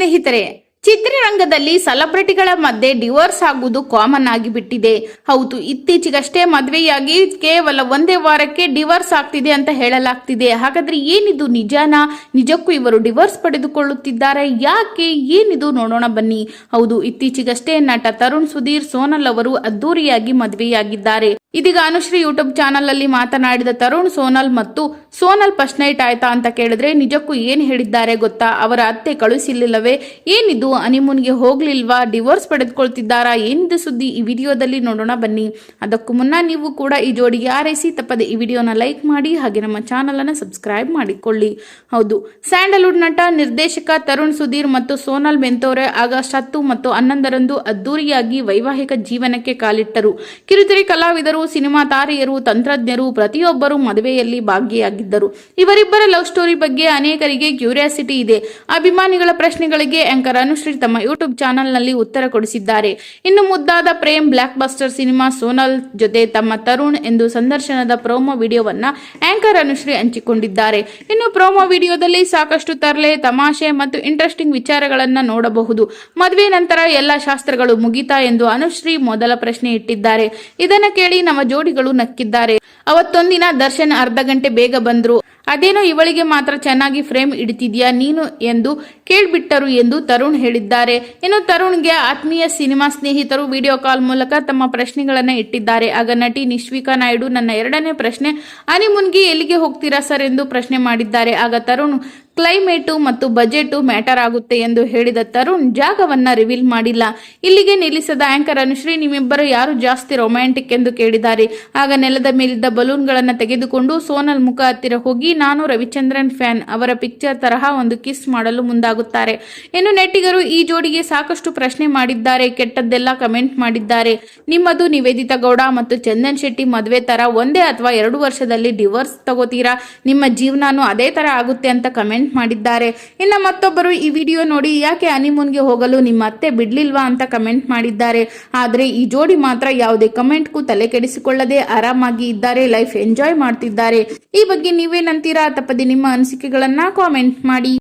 ಸ್ನೇಹಿತರೆ, ಚಿತ್ರರಂಗದಲ್ಲಿ ಸೆಲೆಬ್ರಿಟಿಗಳ ಮಧ್ಯೆ ಡಿವೋರ್ಸ್ ಆಗುವುದು ಕಾಮನ್ ಆಗಿಬಿಟ್ಟಿದೆ. ಹೌದು, ಇತ್ತೀಚೆಗಷ್ಟೇ ಮದುವೆಯಾಗಿ ಕೇವಲ ಒಂದೇ ವಾರಕ್ಕೆ ಡಿವೋರ್ಸ್ ಆಗ್ತಿದೆ ಅಂತ ಹೇಳಲಾಗ್ತಿದೆ. ಹಾಗಾದ್ರೆ ಏನಿದು ನಿಜಾನ? ನಿಜಕ್ಕೂ ಇವರು ಡಿವೋರ್ಸ್ ಪಡೆದುಕೊಳ್ಳುತ್ತಿದ್ದಾರೆ. ಯಾಕೆ? ಏನಿದು ನೋಡೋಣ ಬನ್ನಿ. ಹೌದು, ಇತ್ತೀಚೆಗಷ್ಟೇ ನಟ ತರುಣ್ ಸುಧೀರ್ ಸೋನಲ್ ಅವರು ಅದ್ದೂರಿಯಾಗಿ ಮದುವೆಯಾಗಿದ್ದಾರೆ. ಇದೀಗ ಅನುಶ್ರೀ ಯೂಟ್ಯೂಬ್ ಚಾನಲ್ ಅಲ್ಲಿ ಮಾತನಾಡಿದ ತರುಣ್, ಸೋನಲ್ ಮತ್ತು ಸೋನಲ್ ಫಸ್ಟ್ ಆಯ್ತಾ ಅಂತ ಕೇಳಿದ್ರೆ ನಿಜಕ್ಕೂ ಏನ್ ಹೇಳಿದ್ದಾರೆ ಗೊತ್ತಾ? ಅವರ ಅತ್ತೆ ಕಳುಹಿಸಿಲ್ಲವೇ? ಏನಿದು? ಅನಿಮೂನ್ಗೆ ಹೋಗ್ಲಿಲ್ವಾ? ಡಿವೋರ್ಸ್ ಪಡೆದುಕೊಳ್ತಿದ್ದಾರಾ? ಏನಿದೆ ಸುದ್ದಿ? ಈ ವಿಡಿಯೋದಲ್ಲಿ ನೋಡೋಣ ಬನ್ನಿ. ಅದಕ್ಕೂ ಮುನ್ನ ನೀವು ಕೂಡ ಈ ಜೋಡಿಗೆ ಆರೈಸಿ ತಪ್ಪದೆ ಈ ವಿಡಿಯೋನ ಲೈಕ್ ಮಾಡಿ, ಹಾಗೆ ನಮ್ಮ ಚಾನಲ್ ಅನ್ನ ಸಬ್ಸ್ಕ್ರೈಬ್ ಮಾಡಿಕೊಳ್ಳಿ. ಹೌದು. ಸ್ಯಾಂಡಲ್ವುಡ್ ನಟ, ನಿರ್ದೇಶಕ ತರುಣ್ ಸುಧೀರ್ ಮತ್ತು ಸೋನಲ್ ಮೆಂತೋರೆ ಆಗಸ್ಟ್ ಹತ್ತು ಮತ್ತು ಹನ್ನೊಂದರಂದು ಅದ್ದೂರಿಯಾಗಿ ವೈವಾಹಿಕ ಜೀವನಕ್ಕೆ ಕಾಲಿಟ್ಟರು. ಕಿರುತೆರೆ ಕಲಾವಿದರು ಸಿನಿಮಾ ತಾರೆಯರು, ತಂತ್ರಜ್ಞರು, ಪ್ರತಿಯೊಬ್ಬರು ಮದುವೆಯಲ್ಲಿ ಭಾಗಿಯಾಗಿದ್ದರು. ಇವರಿಬ್ಬರ ಲವ್ ಸ್ಟೋರಿ ಬಗ್ಗೆ ಅನೇಕರಿಗೆ ಕ್ಯೂರಿಯಾಸಿಟಿ ಇದೆ. ಅಭಿಮಾನಿಗಳ ಪ್ರಶ್ನೆಗಳಿಗೆ ಆಂಕರ್ ಅನುಶ್ರೀ ತಮ್ಮ ಯೂಟ್ಯೂಬ್ ಚಾನೆಲ್ನಲ್ಲಿ ಉತ್ತರ ಕೊಡಿಸಿದ್ದಾರೆ. ಇನ್ನು ಮುದ್ದಾದ Prem blockbuster cinema Sonal ಜೊತೆ ತಮ್ಮ ತರುಣ್ ಎಂದು ಸಂದರ್ಶನದ ಪ್ರೋಮೋ ವಿಡಿಯೋವನ್ನ ಆಂಕರ್ ಅನುಶ್ರೀ ಹಂಚಿಕೊಂಡಿದ್ದಾರೆ. ಇನ್ನು ಪ್ರೋಮೋ ವಿಡಿಯೋದಲ್ಲಿ ಸಾಕಷ್ಟು ತರಲೆ, ತಮಾಷೆ ಮತ್ತು ಇಂಟ್ರೆಸ್ಟಿಂಗ್ ವಿಚಾರಗಳನ್ನ ನೋಡಬಹುದು. ಮದುವೆ ನಂತರ ಎಲ್ಲ ಶಾಸ್ತ್ರಗಳು ಮುಗಿತಾ ಎಂದು ಅನುಶ್ರೀ ಮೊದಲ ಪ್ರಶ್ನೆ ಇಟ್ಟಿದ್ದಾರೆ. ಇದನ್ನ ಕೇಳಿ ನಮ್ಮ ಜೋಡಿಗಳು ನಕ್ಕಿದ್ದಾರೆ. ಅವತ್ತೊಂದಿನ ದರ್ಶನ್ ಅರ್ಧ ಗಂಟೆ ಬೇಗ ಬಂದ್ರು. ಅದೇನೋ ಇವಳಿಗೆ ಮಾತ್ರ ಚೆನ್ನಾಗಿ ಫ್ರೇಮ್ ಇಡ್ತಿದ್ಯಾ ನೀನು ಎಂದು ಕೇಳ್ಬಿಟ್ಟರು ಎಂದು ತರುಣ್ ಹೇಳಿದ್ದಾರೆ. ಇನ್ನು ತರುಣ್ಗೆ ಆತ್ಮೀಯ ಸಿನಿಮಾ ಸ್ನೇಹಿತರು ವಿಡಿಯೋ ಕಾಲ್ ಮೂಲಕ ತಮ್ಮ ಪ್ರಶ್ನೆಗಳನ್ನ ಇಟ್ಟಿದ್ದಾರೆ. ಆಗ ನಟಿ ನಿಶ್ವಿಕಾ ನಾಯ್ಡು, ನನ್ನ ಎರಡನೇ ಪ್ರಶ್ನೆ ಅನಿಮುನ್ಗೆ ಎಲ್ಲಿಗೆ ಹೋಗ್ತೀರಾ ಸರ್? ಎಂದು ಪ್ರಶ್ನೆ ಮಾಡಿದ್ದಾರೆ. ಆಗ ತರುಣ್ ಕ್ಲೈಮೇಟು ಮತ್ತು ಬಜೆಟು ಮ್ಯಾಟರ್ ಆಗುತ್ತೆ ಎಂದು ಹೇಳಿದ ತರುಣ್, ಜಾಗವನ್ನ ರಿವೀಲ್ ಮಾಡಿಲ್ಲ. ಇಲ್ಲಿಗೆ ನಿಲ್ಲಿಸದ ಆಂಕರ್ ಅನುಶ್ರೀ ನಿಮ್ಮಿಬ್ಬರು ಯಾರು ಜಾಸ್ತಿ ರೊಮ್ಯಾಂಟಿಕ್ ಎಂದು ಕೇಳಿದ್ದಾರೆ. ಆಗ ನೆಲದ ಮೇಲಿದ್ದ ಬಲೂನ್ಗಳನ್ನು ತೆಗೆದುಕೊಂಡು ಸೋನಲ್ ಮುಖ ಹತ್ತಿರ ಹೋಗಿ, ನಾನು ರವಿಚಂದ್ರನ್ ಫ್ಯಾನ್, ಅವರ ಪಿಕ್ಚರ್ ತರಹ ಒಂದು ಕಿಸ್ ಮಾಡಲು ಮುಂದಾಗುತ್ತಾರೆ. ಇನ್ನು ನೆಟ್ಟಿಗರು ಈ ಜೋಡಿಗೆ ಸಾಕಷ್ಟು ಪ್ರಶ್ನೆ ಮಾಡಿದ್ದಾರೆ, ಕೆಟ್ಟದ್ದೆಲ್ಲ ಕಮೆಂಟ್ ಮಾಡಿದ್ದಾರೆ. ನಿಮ್ಮದು ನಿವೇದಿತಾ ಗೌಡ ಮತ್ತು ಚಂದನ್ ಶೆಟ್ಟಿ ಮದುವೆ ತರ ಒಂದೇ ಅಥವಾ ಎರಡು ವರ್ಷದಲ್ಲಿ ಡಿವೋರ್ಸ್ ತಗೋತೀರಾ? ನಿಮ್ಮ ಜೀವನಾನು ಅದೇ ತರ ಆಗುತ್ತೆ ಅಂತ ಕಮೆಂಟ್ ಮಾಡಿದ್ದಾರೆ. ಇನ್ನು ಮತ್ತೊಬ್ಬರು ಈ ವಿಡಿಯೋ ನೋಡಿ ಯಾಕೆ ಹನಿಮೂನ್ಗೆ ಹೋಗಲು ನಿಮ್ಮ ಅತ್ತೆ ಬಿಡ್ಲಿಲ್ವಾ ಅಂತ ಕಮೆಂಟ್ ಮಾಡಿದ್ದಾರೆ. ಆದ್ರೆ ಈ ಜೋಡಿ ಮಾತ್ರ ಯಾವುದೇ ಕಮೆಂಟ್ಗೂ ತಲೆ ಕೆಡಿಸಿಕೊಳ್ಳದೆ ಆರಾಮಾಗಿ ಇದ್ದಾರೆ, ಲೈಫ್ ಎಂಜಾಯ್ ಮಾಡ್ತಿದ್ದಾರೆ. ಈ ಬಗ್ಗೆ ನೀವೇನಂತೀರಾ? ತಪ್ಪದೆ ನಿಮ್ಮ ಅನಿಸಿಕೆಗಳನ್ನ ಕಾಮೆಂಟ್ ಮಾಡಿ.